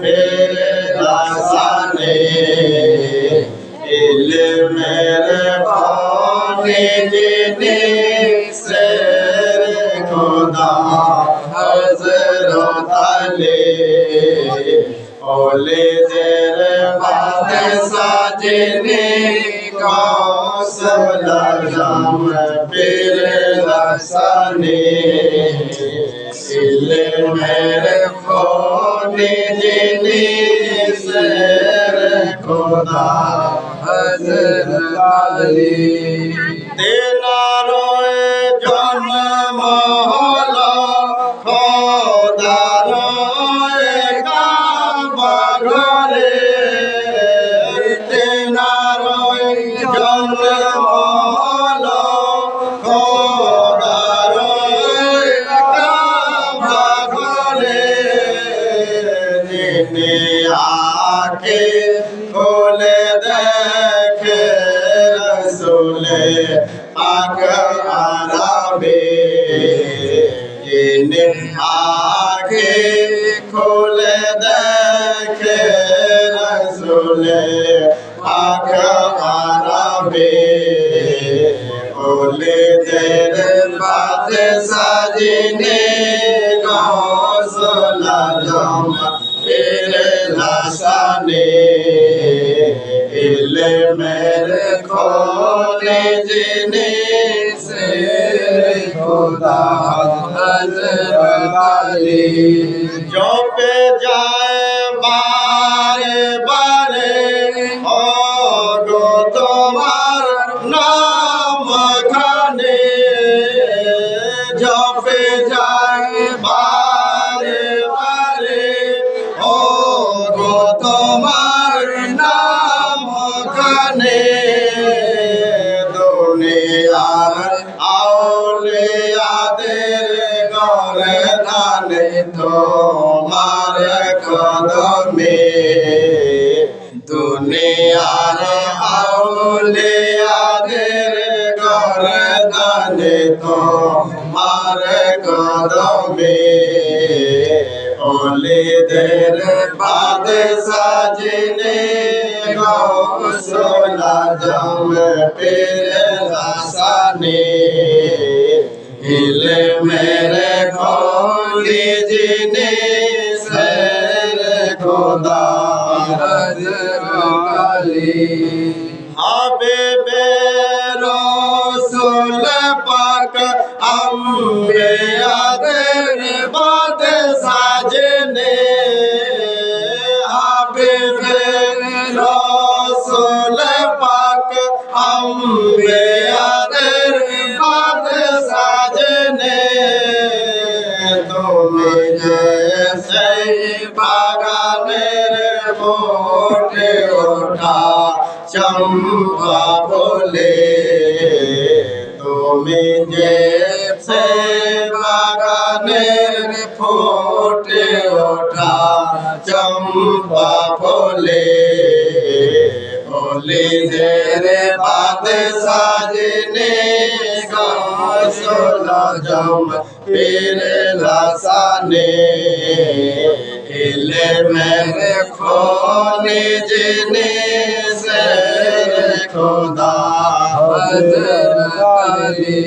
मेरे दासाने इल मेरे पानी जिने से खुदा हज़रत अली ओले तेरे बात साजने कौशल जाम पीर হাসানে ইলমের খোনে যিনি শের খোদা হযরত আলী তেনার জন্ম হলো খোদার কাবা ঘরে। তেনার জন্ম যিনি আকে খুলে দেখে রসুলে পাক আরাবে। যিনি আকে খুলে দেখে রসুলে পাক আরাবে। ওলে দের বাতে সাজিনে গৌসলা জমা ফিরে লাসানে ইলে মেরে খোলে জিনে সে খুদা হজরত আলী। জপে যায় দুনিয়ার আউলিয়াদের গরে ধানে তোমার কদমে। দুনিয়ার আউলিয়াদের গরে ধানে তোমার কদমে। ওলিদের বাদ সাজনে গৌসলা कदम तेरे आसाने हिले मेरे खोली जीने सर खुदा अली हबे रसूल पाक अम्बे পাক আম্বে আদের বাদ সাজনে, তুমি যে সেই বাগানের মোটে ওঠা চম্পা বলে, তুমি যে সে বাগানের ফোটে ওঠা চম্পা বলে রে বাদে সাজনে গৌসলা জম পীরে লাসানে। ইলে মেরে খোনে জেনে সে খোদা। হজরত আলী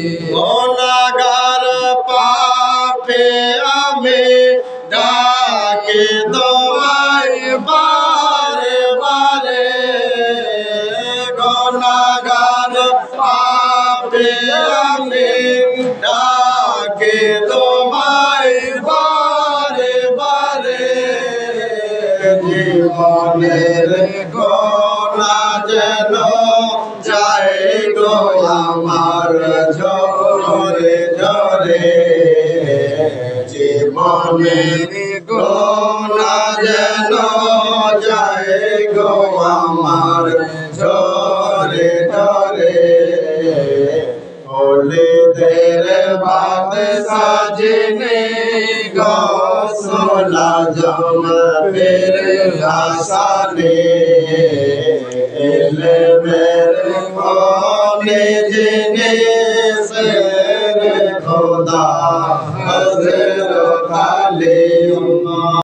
জীবনের গোনা যেন যায় গো আমার ঝরে ঝরে। জীবনের গোনা যেন যায় গো আমার ঝরে ঝরে। ওলিদের বাদ সাজনে গৌসলা জম আসানে এলে মেরে কোনে